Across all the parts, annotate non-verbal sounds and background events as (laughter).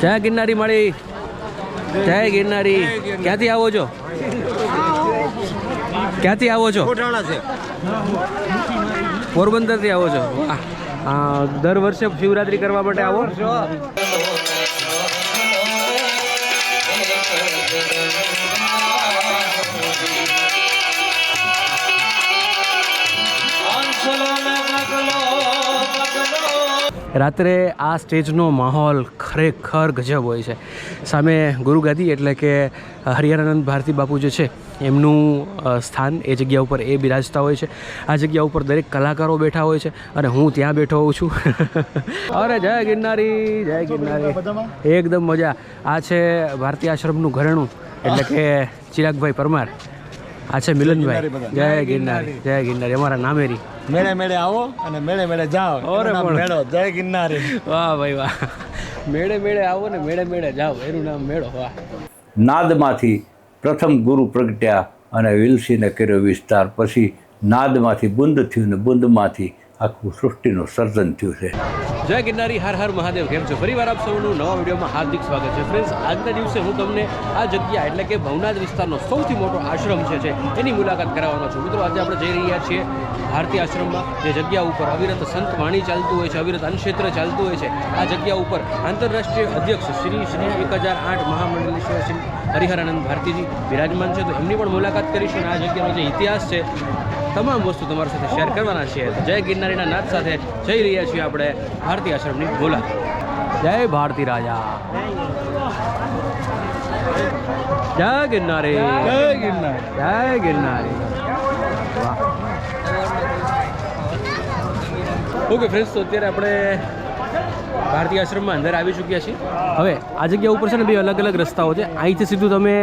જય ગિરનારી મળી. જય ગિરનારી. ક્યાંથી આવો છો? ક્યાંથી આવો છો? પોરબંદરથી આવો છો? વાહ. દર વર્ષે શિવરાત્રી કરવા માટે આવો? રાત્રે આ સ્ટેજનો માહોલ ખરેખર ગજબ હોય છે. સામે ગુરુગાદી એટલે કે હરિહરાનંદ ભારતી બાપુ જે છે એમનું સ્થાન એ જગ્યા ઉપર એ બિરાજતા હોય છે. આ જગ્યા ઉપર દરેક કલાકારો બેઠા હોય છે અને હું ત્યાં બેઠો હોઉં છું. (laughs) અરે જય ગિરનારી જય ગિરનારી. એકદમ મજા. આ છે ભારતીય આશ્રમનું ઘરેણું એટલે કે ચિરાગભાઈ પરમાર. આ છે મિલનભાઈ જય ગિરનારી. જય ગિરનારી. અમારા નામેરી. મેળે મેળે આવો અને મેળે મેળે જાઓ. ઓરે. મેળો. જય ગિરનારી. વાહ ભાઈ વાહ. મેળે મેળે આવો ને મેળે મેળે જાઓ. એનું નામ મેળો. વાહ. નાદમાંથી પ્રથમ ગુરુ પ્રગટ્યા અને વિલસીને કર્યો વિસ્તાર. પછી નાદમાંથી બુંદ થયું ને બુંદમાંથી આખું સૃષ્ટિનું સર્જન થયું છે. જય ગિરનારી, હર હર મહાદેવ, કેમ છો? ફરીવાર આપ સૌનું નવા વિડીયોમાં હાર્દિક સ્વાગત છે. ફ્રેન્ડ્સ આજના દિવસે હું તમને આ જગ્યા એટલે કે ભવનાથ વિસ્તારનો સૌથી મોટો આશ્રમ છે છે, એની મુલાકાત કરાવવાનો છું. મિત્રો, આજે આપણે જઈ રહ્યા છીએ ભારતીય આશ્રમમાં, જે જગ્યા ઉપર અવિરત સંત વાણી ચાલતું હોય છે, અવિરત અન્નક્ષેત્ર ચાલતું હોય છે, આ જગ્યા ઉપર આંતરરાષ્ટ્રીય અધ્યક્ષ શ્રી શ્રી એક હજાર આઠ મહામંડળેશ્વર શ્રી હરિહરાનંદ ભારતીજી બિરાજમાન છે. તો એમની પણ મુલાકાત કરીશું અને આ જગ્યાનો જે ઇતિહાસ છે તમામ વસ્તુ તમારી સાથે શેર કરવાના છીએ. જય ગિરનારીના નાથ સાથે જઈ રહ્યા છીએ આપણે ભારતીય આશ્રમની મુલાકાત. જય ભારતી રાજા. જય ગિરનારી. જય ગિરનારી. જય ગિરનારી. ઓકે ફ્રેન્ડ્સ તો અત્યારે આપણે ભારતીય આશ્રમમાં અંદર આવી ચૂક્યા છીએ. હવે આ જગ્યા ઉપર છે ને બે અલગ અલગ રસ્તાઓ છે. અહીંથી સીધું તમે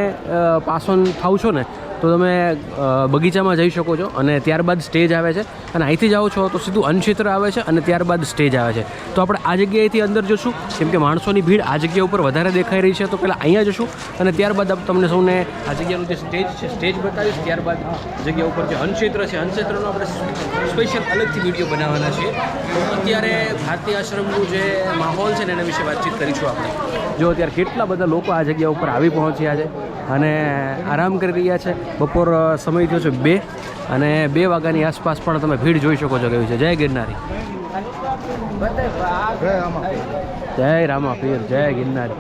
પાસોન થાવ છો ને તો તમે બગીચામાં જઈ શકો છો અને ત્યારબાદ સ્ટેજ આવે છે અને અહીંથી જાઓ છો તો સીધું અનક્ષેત્ર આવે છે અને ત્યારબાદ સ્ટેજ આવે છે. તો આપણે આ જગ્યાએથી અંદર જશું, કેમ કે માણસોની ભીડ આ જગ્યા ઉપર વધારે દેખાઈ રહી છે તો પહેલાં અહીંયા જશું અને ત્યારબાદ તમને સૌને આ જગ્યાનું જે સ્ટેજ છે, સ્ટેજ બતાવીશ. ત્યારબાદ જગ્યા ઉપર જે અનક્ષેત્ર છે અનક્ષેત્રનો આપણે સ્પેશિયલ અલગથી વીડિયો બનાવવાના છીએ. તો અત્યારે ભારતીય આશ્રમનું જે માહોલ છે ને એના વિશે વાતચીત કરીશું આપણે. જો અત્યારે કેટલા બધા લોકો આ જગ્યા ઉપર આવી પહોંચ્યા છે અને આરામ કરી રહ્યા છે. બપોર સમય થયો છે બે અને બે વાગ્યાની આસપાસ પણ તમે ભીડ જોઈ શકો છો કેવી છે. જય ગિરનારી. જય રામા પીર જય ગિરનારી.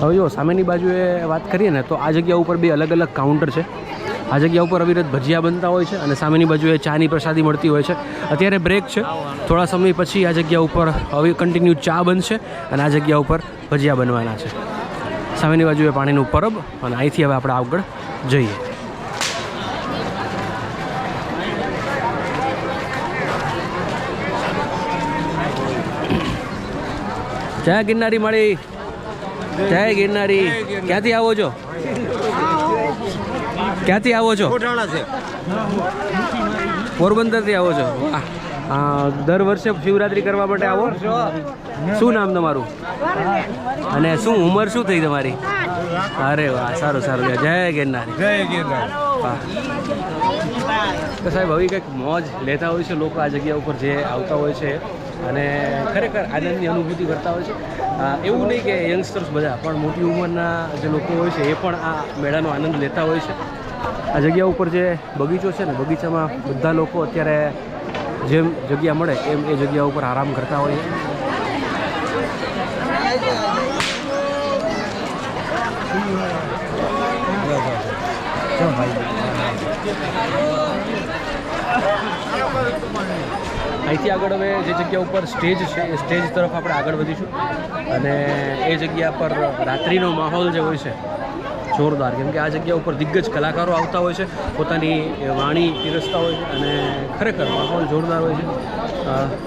હવે જો સામેની બાજુએ વાત કરીએ ને, તો આ જગ્યા ઉપર બે અલગ અલગ કાઉન્ટર છે. આ જગ્યા ઉપર અવિરત ભજીયા બનતા હોય છે અને સામેની બાજુએ ચાની પ્રસાદી મળતી હોય છે. અત્યારે બ્રેક છે. થોડા સમય પછી આ જગ્યા ઉપર હવે કન્ટિન્યુ ચા બનશે અને આ જગ્યા ઉપર ભજીયા બનવાના છે. સામેની બાજુએ પાણીનું પરબ અને અહીંથી હવે આપણે આગળ જઈએ. જય ગિરનારી મળી. જય ગિરનારી. ક્યાંથી આવો છો? ક્યાંથી આવો છો? પોરબંદરથી આવો છો? વાહ. દર વર્ષે શિવરાત્રી કરવા માટે આવો? શું નામ તમારું? અને શું ઉંમર શું થઈ તમારી? અરે વાહ સારું સારું. જય ગિરનારી. જય ગિરનારી. તો સાહેબ હવે કંઈક મોજ લેતા હોય છે લોકો આ જગ્યા ઉપર જે આવતા હોય છે અને ખરેખર આનંદની અનુભૂતિ કરતા હોય છે. એવું નહીં કે યંગસ્ટર્સ બધા પણ મોટી ઉંમરના જે લોકો હોય છે એ પણ આ મેળાનો આનંદ લેતા હોય છે. આ જગ્યા ઉપર જે બગીચો છે ને, બગીચામાં બધા લોકો અત્યારે જેમ જગ્યા મળે એમ એ જગ્યા ઉપર આરામ કરતા હોય અહીંથી આગળ હવે જે જગ્યા ઉપર સ્ટેજ છે, એ સ્ટેજ તરફ આપણે આગળ વધીશું. અને એ જગ્યા પર રાત્રિનો માહોલ જે હોય છે જોરદાર. કેમ કે આ જગ્યા ઉપર દિગ્ગજ કલાકારો આવતા હોય છે, પોતાની વાણી પીરસતા હોય છે અને ખરેખર માહોલ જોરદાર હોય છે.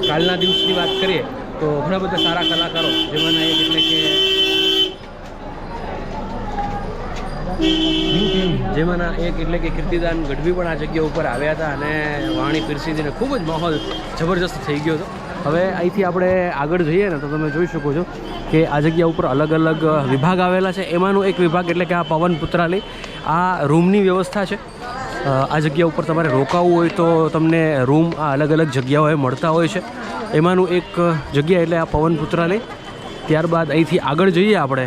કાલના દિવસની વાત કરીએ તો ઘણા બધા સારા કલાકારો, જેમાંના એક એટલે કે જેમાંના એક એટલે કે કીર્તિદાન ગઢવી પણ આ જગ્યા ઉપર આવ્યા હતા અને વાણી પીરસીજીને ખૂબ જ માહોલ જબરજસ્ત થઈ ગયો હતો. હવે અહીંથી આપણે આગળ જઈએ ને તો તમે જોઈ શકો છો કે આ જગ્યા ઉપર અલગ અલગ વિભાગ આવેલા છે. એમાંનો એક વિભાગ એટલે કે આ પવન પુત્રાલય. આ રૂમની વ્યવસ્થા છે. આ જગ્યા ઉપર તમારે રોકાવું હોય તો તમને રૂમ આ અલગ અલગ જગ્યાઓએ મળતા હોય છે. એમાંનું એક જગ્યા એટલે આ પવન પુત્રાલય. ત્યારબાદ અહીંથી આગળ જઈએ આપણે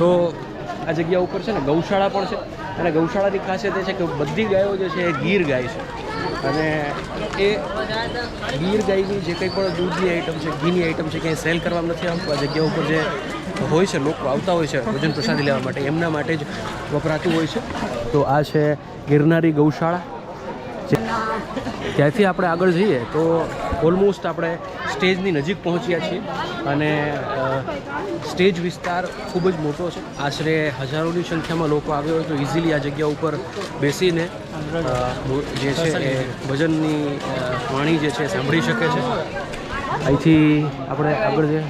તો આ જગ્યા ઉપર છે ને ગૌશાળા પણ છે. અને ગૌશાળાની ખાસિયત એ છે કે બધી ગાયો જે છે એ ગીર ગાય છે. અને એ ગીર ગાયની જે કંઈ પણ દૂધની આઈટમ છે, ઘીની આઈટમ છે, ક્યાંય સેલ કરવામાં નથી આવતું, આ જગ્યા ઉપર જે હોય છે, લોકો આવતા હોય છે ભોજન પ્રસાદી લેવા માટે, એમના માટે જ વપરાતું હોય છે. તો આ છે ગિરનારી ગૌશાળા. ત્યાંથી આપણે આગળ જઈએ તો ઓલમોસ્ટ આપણે સ્ટેજની નજીક પહોંચ્યા છીએ અને સ્ટેજ વિસ્તાર ખૂબ જ મોટો છે. આશરે હજારોની સંખ્યામાં લોકો આવ્યો હોય તો ઇઝીલી આ જગ્યા ઉપર બેસીને જે છે એ ભજનની વાણી જે છે સાંભળી શકે છે. અહીંથી આપણે આગળ જઈએ.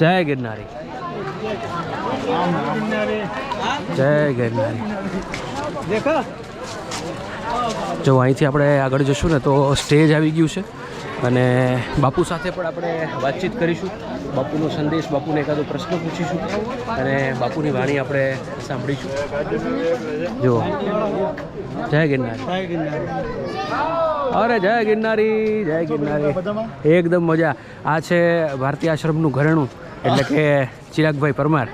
જય ગિરનારી. જય ગિરનારી. જો અહીંથી આપણે આગળ જશું ને તો સ્ટેજ આવી ગયું છે. અને બાપુ સાથે પણ આપણે વાતચીત કરીશું. બાપુનો સંદેશ બાપુને એકાદો પ્રશ્ન પૂછીશું અને બાપુની વાણી આપણે સાંભળીશું. જો જય ગિરનાર. અરે જય ગિરનારી જય ગિરનારી. એકદમ મજા. આ છે ભારતીય આશ્રમનું ઘરેણું એટલે કે ચિરાગભાઈ પરમાર.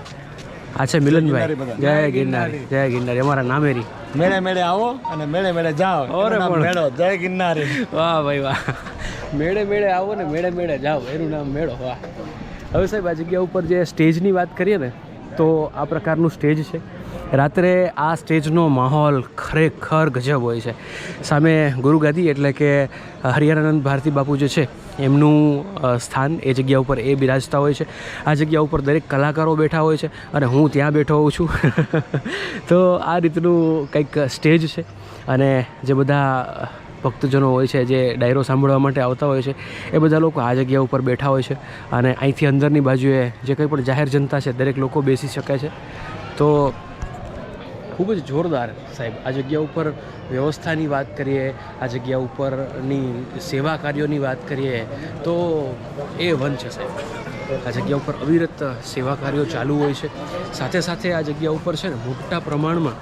આ છે મિલનભાઈ. જય ગિરનારી જય ગિરનારી અમારા નામેરી. મેળે મેળે આવો અને મેળે મેળે જાઓ. ઓરે. મેળો જય ગિરનારી. વાહ ભાઈ વાહ. મેળે મેળે આવો ને મેળે મેળે જાઓ. એનું નામ મેળો. વાહ. હવે સાહેબ, આ જગ્યા ઉપર જે સ્ટેજની વાત કરીએ ને, તો આ પ્રકારનું સ્ટેજ છે. રાત્રે આ સ્ટેજનો માહોલ ખરેખર ગજબ હોય છે. સામે ગુરુગાદી એટલે કે હરિહરાનંદ ભારતી બાપુ જે છે, એમનું સ્થાન એ જગ્યા ઉપર એ બિરાજતા હોય છે. આ જગ્યા ઉપર દરેક કલાકારો બેઠા હોય છે અને હું ત્યાં બેઠો હોઉં છું. (laughs) તો આ રીતનું કંઈક સ્ટેજ છે અને જે બધા ભક્તજનો હોય છે, જે ડાયરો સાંભળવા માટે આવતા હોય છે, એ બધા લોકો આ જગ્યા ઉપર બેઠા હોય છે અને અહીંથી અંદરની બાજુએ જે કંઈ પણ જાહેર જનતા છે, દરેક લોકો બેસી શકે છે. તો ખૂબ જ જોરદાર સાહેબ, આ જગ્યા ઉપર વ્યવસ્થાની વાત કરીએ, આ જગ્યા ઉપરની સેવા કાર્યોની વાત કરીએ, તો એ વન છે સાહેબ. આ જગ્યા ઉપર અવિરત સેવા કાર્યો ચાલુ હોય છે. સાથે સાથે આ જગ્યા ઉપર છે ને, મોટા પ્રમાણમાં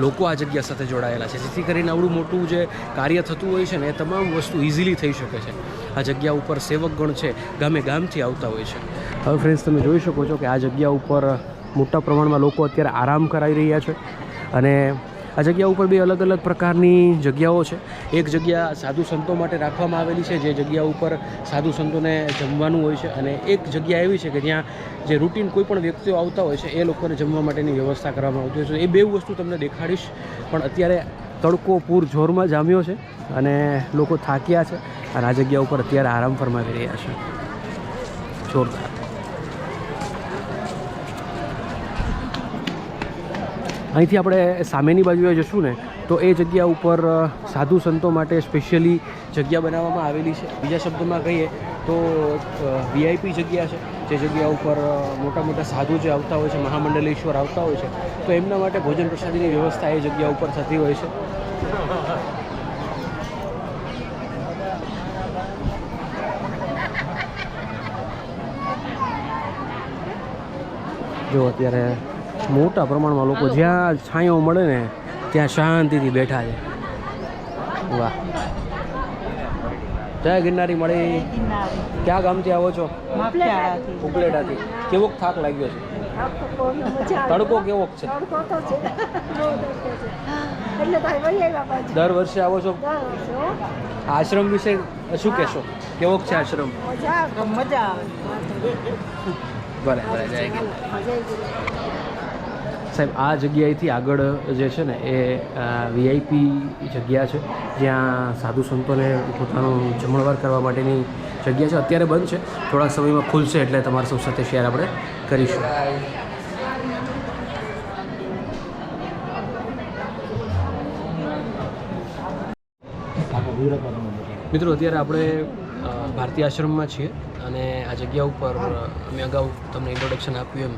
લોકો આ જગ્યા સાથે જોડાયેલા છે. જેથી કરીને આવડું મોટું જે કાર્ય થતું હોય છે ને, એ તમામ વસ્તુ ઇઝીલી થઈ શકે છે. આ જગ્યા ઉપર સેવકગણ છે, ગામે ગામથી આવતા હોય છે. હવે ફ્રેન્ડ્સ તમે જોઈ શકો છો કે આ જગ્યા ઉપર મોટા પ્રમાણમાં લોકો અત્યારે આરામ કરાવી રહ્યા છે અને આ જગ્યા ઉપર બી અલગ અલગ પ્રકારની જગ્યાઓ છે. એક જગ્યા સાધુ સંતો માટે રાખવામાં આવેલી છે, જે જગ્યા ઉપર સાધુ સંતોને જમવાનું હોય છે અને એક જગ્યા એવી છે કે જ્યાં જે રૂટીન કોઈ પણ વ્યક્તિઓ આવતા હોય છે, એ લોકોને જમવા માટેની વ્યવસ્થા કરવામાં આવતી હોય છે. એ બે વસ્તુ તમને દેખાડીશ, પણ અત્યારે તડકો પૂર જોરમાં જામ્યો છે અને લોકો થાક્યા છે અને આ જગ્યા ઉપર અત્યારે આરામ ફરમાવી રહ્યા છે. જોરદાર. અહીંથી આપણે સામેની બાજુએ જશું ને, તો એ જગ્યા ઉપર સાધુ સંતો માટે સ્પેશિયલી જગ્યા બનાવવામાં આવેલી છે. બીજા શબ્દોમાં કહીએ તો વીઆઈપી જગ્યા છે, જે જગ્યા ઉપર મોટા મોટા સાધુ જે આવતા હોય છે, મહામંડલેશ્વર આવતા હોય છે, તો એમના માટે ભોજન પ્રસાદીની વ્યવસ્થા એ જગ્યા ઉપર થતી હોય છે. જો અત્યારે મોટા પ્રમાણમાં લોકો જ્યાં છાંયો મળે ને ત્યાં શાંતિથી બેઠા છે. વાહ. જય ગિરનારી મળી. ક્યાં ગામથી આવો છો? ઉપલેટાથી. કેવો થાક લાગ્યો છે? તડકો કેવો છે? દર વર્ષે આવો છો? આશ્રમ વિશે શું કહેશો? કેવો છે આશ્રમ? મજા ભલે. ભલે જય ગિરનારી સાહેબ, આ જગ્યાએથી આગળ જે છે ને એ વીઆઈપી જગ્યા છે, જ્યાં સાધુ સંતોને પોતાનું જમણવાર કરવા માટેની જગ્યા છે, અત્યારે બંધ છે. થોડાક સમયમાં ખુલશે એટલે તમારા સૌ સાથે શેર આપણે કરીશું. મિત્રો, અત્યારે આપણે ભારતીય આશ્રમમાં છીએ અને આ જગ્યા ઉપર અમે અગાઉ તમને ઇન્ટ્રોડક્શન આપ્યું એમ.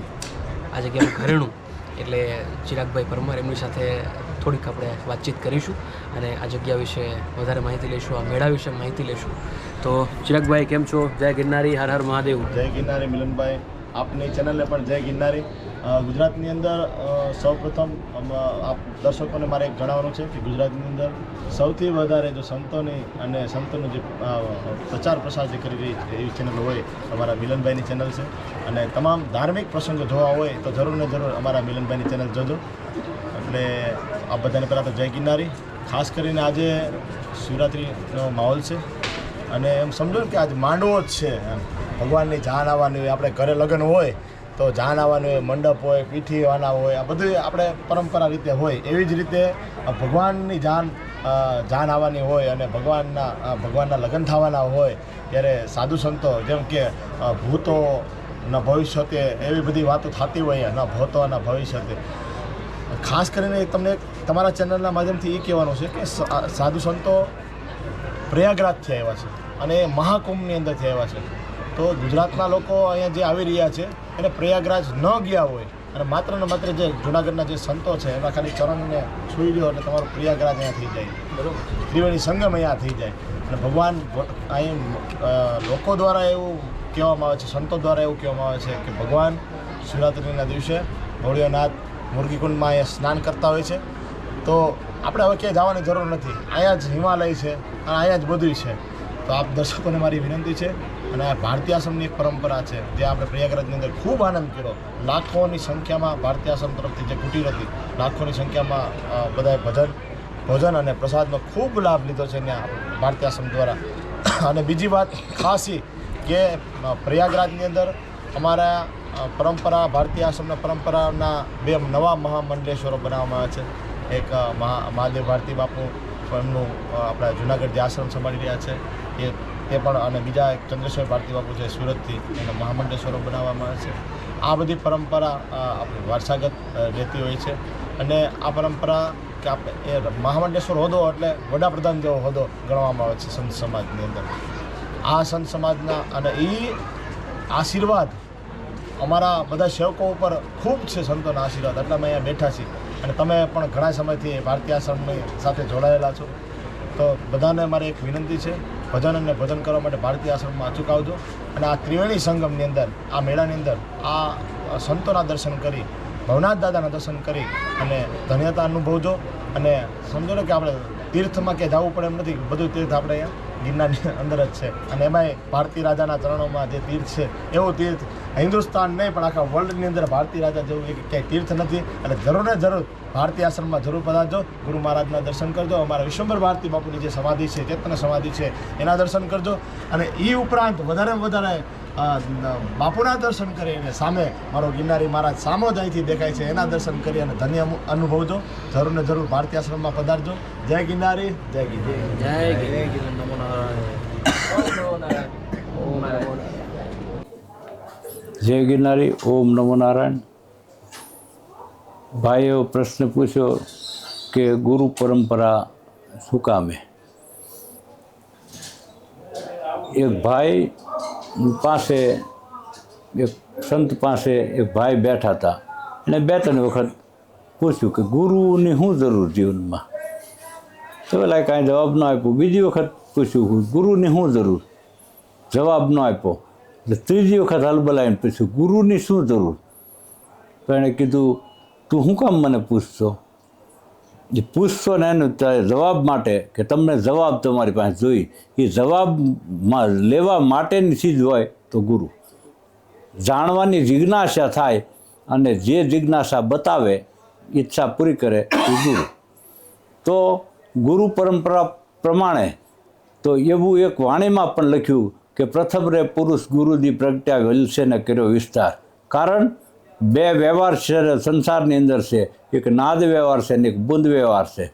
આ જગ્યાનું ઘરેણું એટલે ચિરાગભાઈ પરમાર એમની સાથે થોડીક આપણે વાતચીત કરીશું અને આ જગ્યા વિશે વધારે માહિતી લઈશું, આ મેળા વિશે માહિતી લઈશું. તો ચિરાગભાઈ, કેમ છો? જય ગિરનારી, હર હર મહાદેવ. જય ગિરનારી મિલનભાઈ. આપની ચેનલને પણ જય ગિરનારી. ગુજરાતની અંદર સૌપ્રથમ આપ દર્શકોને મારે એક જણાવવાનું છે કે ગુજરાતની અંદર સૌથી વધારે જો સંતોની અને સંતોનો જે પ્રચાર પ્રસાર જે કરી રહી એવી ચેનલ હોય, અમારા મિલનભાઈની ચેનલ છે. અને તમામ ધાર્મિક પ્રસંગો જોવા હોય, તો જરૂર ને જરૂર અમારા મિલનભાઈની ચેનલ જોજો. એટલે આ બધાને પહેલાં તો જય ગિરનારી. ખાસ કરીને આજે શિવરાત્રિનો માહોલ છે. અને એમ સમજો કે આજ માંડવો જ છે એમ. ભગવાનની જાન આવવાની હોય, આપણે ઘરે લગ્ન હોય, તો જાન આવવાની હોય, મંડપ હોય પીઠી આવવાના હોય, આ બધું આપણે પરંપરા રીતે હોય. એવી જ રીતે ભગવાનની જાન જાન આવવાની હોય અને ભગવાનના ભગવાનના લગ્ન થવાના હોય, ત્યારે સાધુ સંતો જેમ કે ભૂતો ન ભવિષ્યતે, એવી બધી વાતો થતી હોય, ન ભૂતો ન ભવિષ્યતે. ખાસ કરીને તમને તમારા ચેનલના માધ્યમથી એ કહેવાનું છે કે સાધુ સંતો પ્રયાગરાજથી આવ્યા છે અને મહાકુંભની અંદરથી આવ્યા છે. તો ગુજરાતના લોકો અહીંયા જે આવી રહ્યા છે એને પ્રયાગરાજ ન ગયા હોય અને માત્ર ને માત્ર જે જુનાગઢના જે સંતો છે એના ખાલી ચરણને છૂઈ લો એટલે તમારું પ્રયાગરાજ અહીંયા થઈ જાય. બરોબર. ત્રિવેણી સંગમ અહીંયા થઈ જાય. અને ભગવાન અહીં લોકો દ્વારા એવું કહેવામાં આવે છે સંતો દ્વારા એવું કહેવામાં આવે છે કે ભગવાન શિવરાત્રિના દિવસે ભોળિયોનાથ મુરગીકુંડમાં અહીંયા સ્નાન કરતા હોય છે. તો આપણે હવે ક્યાંય જવાની જરૂર નથી. અહીંયા જ હિમાલય છે અને અહીંયા જ બધું છે. તો આપ દર્શકોને મારી વિનંતી છે અને આ ભારતીય આશ્રમની એક પરંપરા છે જે આપણે પ્રયાગરાજની અંદર ખૂબ આનંદ કર્યો. લાખોની સંખ્યામાં ભારતીય આશ્રમ તરફથી જે કુટીર હતી, લાખોની સંખ્યામાં બધાએ ભજન, ભોજન અને પ્રસાદનો ખૂબ લાભ લીધો છે ત્યાં ભારતીય આશ્રમ દ્વારા. અને બીજી વાત ખાસ કે પ્રયાગરાજની અંદર અમારા પરંપરા, ભારતીય આશ્રમના પરંપરાના બે નવા મહામંડલેશ્વરો બનાવવામાં આવ્યા છે. એક મહા, મહાદેવ ભારતી બાપુ, એમનું આપણા જુનાગઢ જે આશ્રમ સંભાળી રહ્યા છે, એ તે પણ અને બીજા એક ચંદ્રેશ્વર ભારતી છે, સુરતથી એના મહામંડેશ્વરો બનાવવામાં આવે છે. આ બધી પરંપરા આપણી વારસાગત રહેતી હોય છે. અને આ પરંપરા કે આપણે એ મહામંડેશ્વર હોદો એટલે વડાપ્રધાન જેવો હોદો ગણવામાં આવે છે સંત સમાજની અંદર. આ સંત સમાજના અને એ આશીર્વાદ અમારા બધા સેવકો ઉપર ખૂબ છે સંતોના આશીર્વાદ. એટલે અમે અહીંયા બેઠા છીએ. અને તમે પણ ઘણા સમયથી ભારતીય આશ્રમની સાથે જોડાયેલા છો. તો બધાને મારી એક વિનંતી છે ભજન અને ભજન કરવા માટે ભારતીય આશ્રમમાં અચૂક આવજો અને આ ત્રિવેણી સંગમની અંદર, આ મેળાની અંદર, આ સંતોના દર્શન કરી, ભવનાથ દાદાના દર્શન કરી અને ધન્યતા અનુભવજો. અને સમજો ને કે આપણે તીર્થમાં કે જવું પડે એમ નથી, બધું તીર્થ આપણે અહીંયા ગિરનારની અંદર જ છે. અને એમાંય ભારતીય રાજાના ચરણોમાં જે તીર્થ છે, એવું તીર્થ હિન્દુસ્તાન નહીં, પણ આખા વર્લ્ડની અંદર ભારતીય રાજા જેવું એક ક્યાંય તીર્થ નથી. એટલે જરૂર ને જરૂર ભારતીય આશ્રમમાં જરૂર પધારજો. ગુરુ મહારાજના દર્શન કરજો. અમારા વિશ્વંભર ભારતી બાપુની જે સમાધિ છે, ચેતન સમાધિ છે, એના દર્શન કરજો. અને એ ઉપરાંત વધારે વધારે બાપુના દર્શન કરી અને સામે મારો ગિરનારી મહારાજ સામો જ દેખાય છે, એના દર્શન કરી અને ધન્ય અનુ- અનુભવજો. જરૂર ને જરૂર ભારતીય આશ્રમમાં પધારજો. જય ગિરનારી જય ગિરનારી. જય ગિરનારી નમો નારાયણ ઓમ નારાયણ જય ગિરનારી, ઓમ નમો નારાયણ. ભાઈઓ પ્રશ્ન પૂછ્યો કે ગુરુ પરંપરા શું કામે? એક ભાઈ પાસે, એક સંત પાસે એક ભાઈ બેઠા હતા. અને બે ત્રણ વખત પૂછ્યું કે ગુરુની શું જરૂર જીવનમાં? તો પેલા કાંઈ જવાબ ન આપ્યો. બીજી વખત પૂછ્યું ગુરુની શું જરૂર? જવાબ ન આપ્યો. એટલે ત્રીજી વખત હલબલાઈને પૂછ્યું, ગુરુની શું જરૂર? તો એણે કીધું, તું શું કામ મને પૂછશો? એ પૂછશો ને એનું ત્યારે જવાબ માટે કે તમને જવાબ તમારી પાસે જોઈ, એ જવાબમાં લેવા માટેની ચીજ હોય તો ગુરુ. જાણવાની જિજ્ઞાસા થાય અને જે જિજ્ઞાસા બતાવે, ઈચ્છા પૂરી કરે એ ગુરુ. તો ગુરુ પરંપરા પ્રમાણે તો એવું એક વાણીમાં પણ લખ્યું કે પ્રથમ રે પુરુષ ગુરુજી પ્રગટ્યા વિલસેને કર્યો વિસ્તાર. કારણ બે વ્યવહાર છે સંસારની અંદર છે. એક નાદ વ્યવહાર છે ને એક બુંદ વ્યવહાર છે.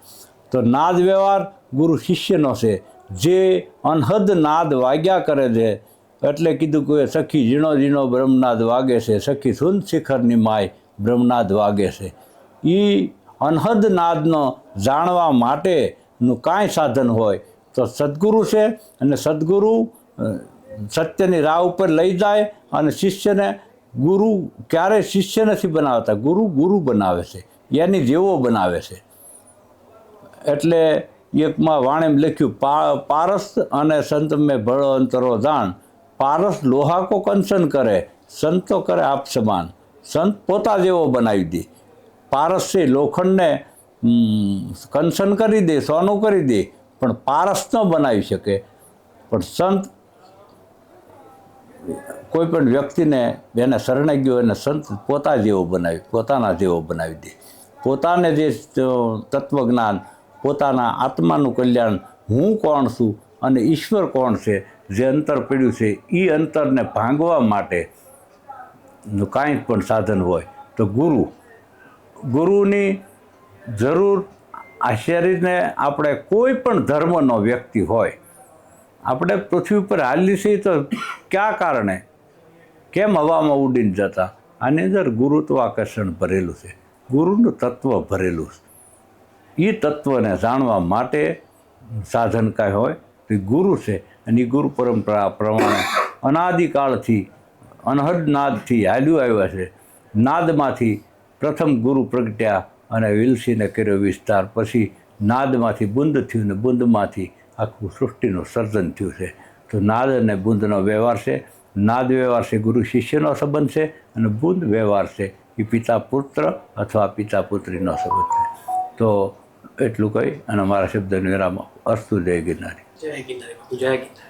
તો નાદ વ્યવહાર ગુરુ શિષ્યનો છે. જે અનહદ નાદ વાગ્યા કરે છે. એટલે કીધું કે સખી ઝીણો ઝીણો બ્રહ્મનાદ વાગે છે. સખી સુંદ શિખરની માય બ્રહ્મનાદ વાગે છે. એ અનહદ નાદનો જાણવા માટેનું કાંઈ સાધન હોય તો સદગુરુ છે અને સદગુરુ સત્યની રાહ ઉપર લઈ જાય અને શિષ્યને ગુરુ ક્યારેય શિષ્ય નથી બનાવતા, ગુરુ ગુરુ બનાવે છે એની જેવો બનાવે છે. એટલે એકમાં વાણેમ લખ્યું પારસ અને સંત મેં ભળો અંતરો જાણ. પારસ લોહા કો કંચન કરે, સંતો કરે આપ સમાન. સંત પોતા જેવો બનાવી દે. પારસ છે લોખંડને કંસન કરી દે, સોનું કરી દે, પણ પારસ ન બનાવી શકે. પણ સંત કોઈ પણ વ્યક્તિને જેને શરણે ગયો એને સંત પોતા જેવો બનાવી, પોતાના જેવો બનાવી દે. પોતાને જે તત્વજ્ઞાન, પોતાના આત્માનું કલ્યાણ, હું કોણ છું અને ઈશ્વર કોણ છે, જે અંતર પડ્યું છે એ અંતરને ભાંગવા માટે કાંઈ પણ સાધન હોય. તો ગુરુ, ગુરુની જરૂર આ શરીરને આપણે કોઈ પણ ધર્મનો વ્યક્તિ હોય આપણે પૃથ્વી ઉપર હાલી છીએ તો ક્યાં કારણે? કેમ હવામાં ઉડીને જતા? આની અંદર ગુરુત્વાકર્ષણ ભરેલું છે. ગુરુનું તત્વ ભરેલું છે. એ તત્વને જાણવા માટે સાધન કાંઈ હોય તો ગુરુ છે. અને એ ગુરુ પરંપરા પ્રમાણે અનાદિકાળથી અનહદ નાદથી હાલ્યું આવ્યા છે. નાદમાંથી પ્રથમ ગુરુ પ્રગટ્યા અને વિલસીને કર્યો વિસ્તાર. પછી નાદમાંથી બુંદ થયું ને બુંદમાંથી આખું સૃષ્ટિનું સર્જન થયું છે. તો નાદ અને બુંદનો વ્યવહાર છે. નાદ વ્યવહાર છે, ગુરુ શિષ્યનો સંબંધ છે અને બુંદ વ્યવહાર છે. એ પિતા પુત્ર અથવા પિતા પુત્રીનો સંબંધ છે. તો એટલું કહી અને મારા શબ્દ વિરામ અસ્તુ જય ગિરનારી. જય ગિરનારી જય ગિરનારી.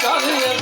张子